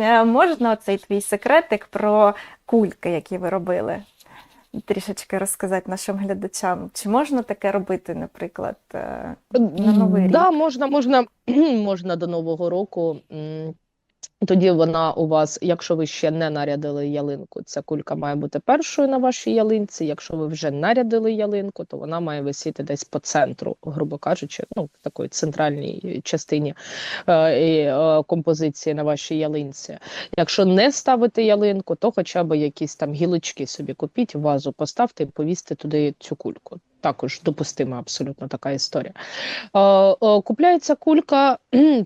Е, Можна оцей твій секретик про кульки, які ви робили? Трішечки розказати нашим глядачам. Чи можна таке робити, наприклад, е, на Новий Да, можна, можна, можна до Нового року. Тоді вона у вас, якщо ви ще не нарядили ялинку, ця кулька має бути першою на вашій ялинці. Якщо ви вже нарядили ялинку, то вона має висіти десь по центру, грубо кажучи, ну в такій центральній частині е, е, композиції на вашій ялинці. Якщо не ставити ялинку, то хоча б якісь там гілочки собі купіть, вазу поставте і повісьте туди цю кульку. Також допустима абсолютно така історія. Е, е, Купляється кулька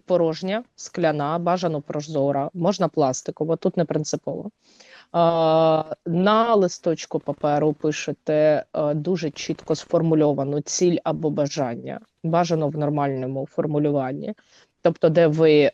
порожня, скляна, бажано прозора, можна пластикова, тут не принципово. Е, На листочку паперу пишете дуже чітко сформульовану ціль або бажання, бажано в нормальному формулюванні. Тобто, де ви е,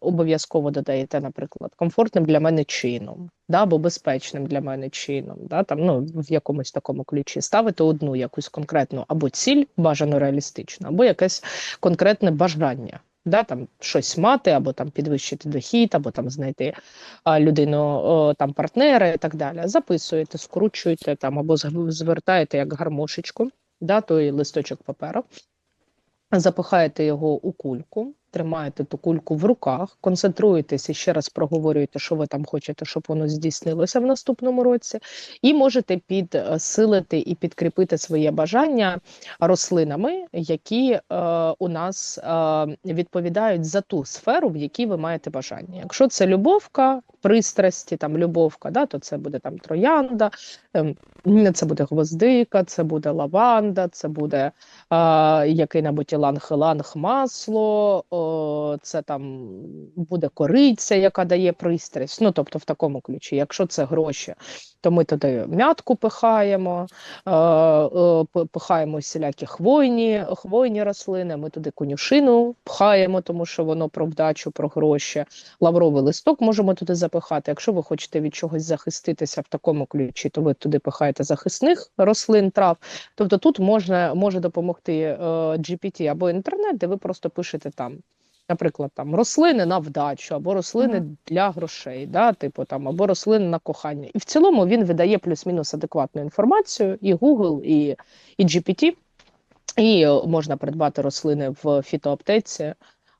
обов'язково додаєте, наприклад, комфортним для мене чином, да, або безпечним для мене чином, да, там, ну, в якомусь такому ключі, ставити одну якусь конкретну або ціль, бажано реалістичну, або якесь конкретне бажання. Да, там щось мати, або там підвищити дохід, або там знайти а, людину, о, там партнера і так далі. Записуєте, скручуєте там, або звертаєте як гармошечку, да, той листочок паперу, запихаєте його у кульку, тримаєте ту кульку в руках, концентруєтесь і ще раз проговорюєте, що ви там хочете, щоб воно здійснилося в наступному році, і можете підсилити і підкріпити своє бажання рослинами, які е, у нас е, відповідають за ту сферу, в якій ви маєте бажання. Якщо це любовка, пристрасті, там любовка, да, то це буде там троянда, ем, це буде гвоздика, це буде лаванда, це буде е, який-небудь іланг-іланг масло, о, це там буде кориця, яка дає пристрасть. Ну, тобто в такому ключі. Якщо це гроші, то ми туди м'ятку пихаємо, е, е, пихаємо всілякі хвойні, хвойні рослини, ми туди конюшину пхаємо, тому що воно про вдачу, про гроші. Лавровий листок можемо туди запихати. Якщо ви хочете від чогось захиститися в такому ключі, то ви туди пихаєте захисних рослин, трав. Тобто тут можна, може допомогти е, GPT або інтернет, де ви просто пишете там. Наприклад, там рослини на вдачу, або рослини Мгм. для грошей, да, типу там, або рослини на кохання. І в цілому він видає плюс-мінус адекватну інформацію, і Google, і, і GPT. І е, можна придбати рослини в фітоаптеці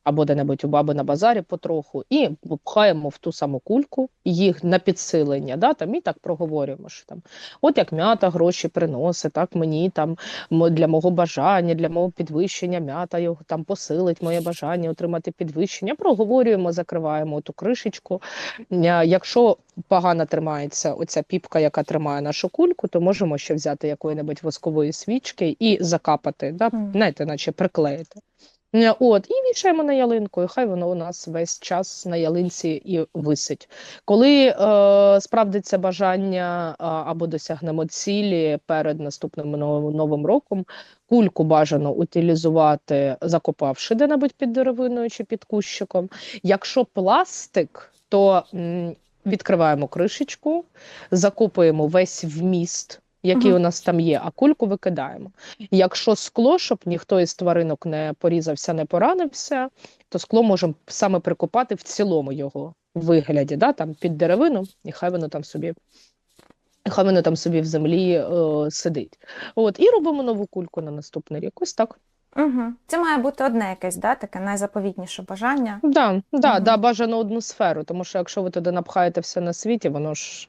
або де-небудь у баби на базарі потроху, і пхаємо в ту саму кульку їх на підсилення. Да, там, і так проговорюємо, що там, от як м'ята гроші приносить, так мені там для мого бажання, для мого підвищення м'ята його там посилить моє бажання отримати підвищення. Проговорюємо, закриваємо ту кришечку. Е, Якщо погано тримається оця піпка, яка тримає нашу кульку, то можемо ще взяти якої-небудь воскової свічки і закапати, да, знаєте, наче приклеїти. Е, От, і вішаємо на ялинку, і хай воно у нас весь час на ялинці і висить. Коли е, справдиться бажання або досягнемо цілі перед наступним нов- новим роком, кульку бажано утилізувати, закопавши де-небудь під деревиною чи під кущиком. Якщо пластик, то м, відкриваємо кришечку, закопуємо весь вміст, який Мгм. у нас там є, а кульку викидаємо. Якщо скло, щоб ніхто із тваринок не порізався, не поранився, то скло можемо саме прикопати в цілому його вигляді, да, там під деревину, і хай воно там собі. Хай воно там собі в землі е, сидить. От, і робимо нову кульку на наступний рік. Ось так. Угу. Це має бути одне якесь, да, таке найзаповітніше бажання. Да, да, Мгм. да, бажано одну сферу, тому що якщо ви туди напхаєте все на світі, воно ж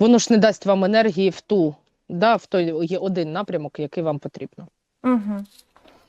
воно ж не дасть вам енергії в ту, да, в той є один напрямок, який вам потрібно. Угу.